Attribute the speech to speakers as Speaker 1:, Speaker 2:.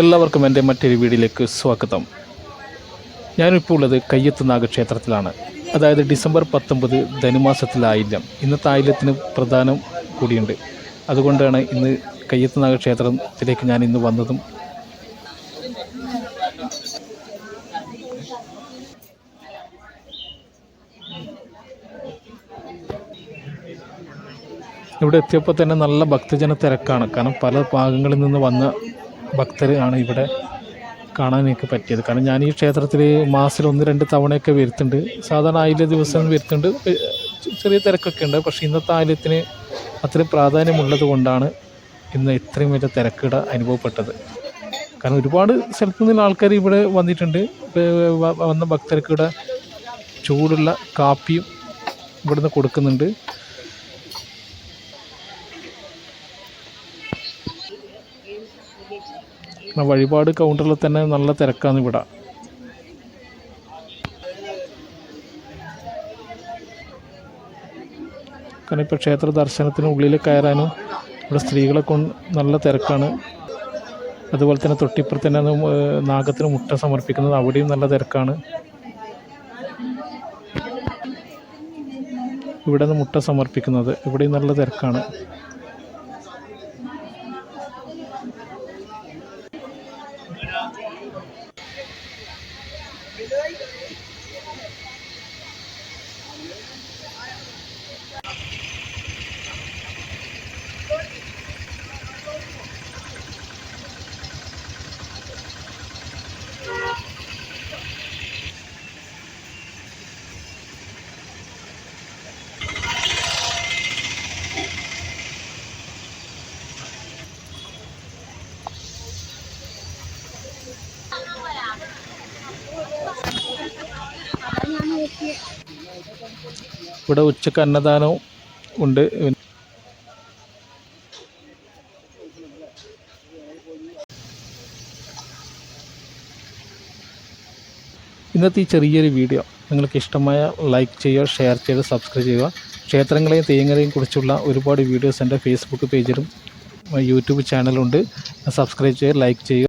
Speaker 1: എല്ലാവർക്കും എന്റെ മറ്റൊരു വീഡിയോയിലേക്ക് സ്വാഗതം. ഞാനിപ്പോൾ ഉള്ളത് കയ്യത്ത് നാഗക്ഷേത്രത്തിലാണ്. അതായത് ഡിസംബർ പത്തൊമ്പത് ധനുമാസത്തിലായില്യം ഇന്നത്തെ ആയില്യത്തിന് പ്രധാനം കൂടിയുണ്ട്. അതുകൊണ്ടാണ് ഇന്ന് കയ്യത്ത് നാഗക്ഷേത്രത്തിലേക്ക് ഞാൻ ഇന്ന് വന്നതും. ഇവിടെ എത്തിയപ്പോൾ തന്നെ നല്ല ഭക്തജന തിരക്കാണ്. കാരണം പല ഭാഗങ്ങളിൽ നിന്ന് വന്ന ഭക്തരാണ് ഇവിടെ കാണാൻ എനിക്ക് പറ്റിയത്. കാരണം ഞാൻ ഈ ക്ഷേത്രത്തിൽ മാസത്തിൽ ഒന്ന് രണ്ട് തവണയൊക്കെ വരുത്തുന്നുണ്ട്. സാധാരണ ആയില്യ ദിവസം വരുത്തുന്നുണ്ട്. ചെറിയ തിരക്കൊക്കെ ഉണ്ട്. പക്ഷേ ഇന്നത്തെ ആയില്യത്തിന് അത്രയും പ്രാധാന്യമുള്ളത് കൊണ്ടാണ് ഇന്ന് ഇത്രയും വലിയ തിരക്കിട അനുഭവപ്പെട്ടത്. കാരണം ഒരുപാട് സ്ഥലത്തു നിന്ന് ആൾക്കാർ ഇവിടെ വന്നിട്ടുണ്ട്. വന്ന ഭക്തർക്ക് ഇവിടെ ചൂടുള്ള കാപ്പിയും ഇവിടുന്ന് കൊടുക്കുന്നുണ്ട്. വഴിപാട് കൗണ്ടറിൽ തന്നെ നല്ല തിരക്കാണ് ഇവിടെ. കാരണം ഇപ്പോൾ ക്ഷേത്ര ദർശനത്തിന് ഉള്ളിൽ കയറാനും ഇവിടെ സ്ത്രീകളെ കൊണ്ട് നല്ല തിരക്കാണ്. അതുപോലെ തന്നെ തൊട്ടിപ്പുറത്ത് തന്നെ നാഗത്തിന് മുട്ട സമർപ്പിക്കുന്നത് അവിടെയും നല്ല തിരക്കാണ്. ഇവിടെ നിന്ന് മുട്ട സമർപ്പിക്കുന്നത്. ഇവിടെയും നല്ല തിരക്കാണ്. Thank you. ഇവിടെ ഉച്ചയ്ക്ക് അന്നദാനവും ഉണ്ട്. ഇന്നത്തെ ഈ ചെറിയൊരു വീഡിയോ. നിങ്ങൾക്ക് ഇഷ്ടമായ ലൈക്ക് ചെയ്യുക ഷെയർ ചെയ്ത് സബ്സ്ക്രൈബ് ചെയ്യുക. ക്ഷേത്രങ്ങളെയും തെയ്യങ്ങളെയും കുറിച്ചുള്ള ഒരുപാട് വീഡിയോസ് എന്റെ ഫേസ്ബുക്ക് പേജിലും യൂട്യൂബ് ചാനലുണ്ട് സബ്സ്ക്രൈബ് ചെയ്യുക ലൈക്ക് ചെയ്യുക.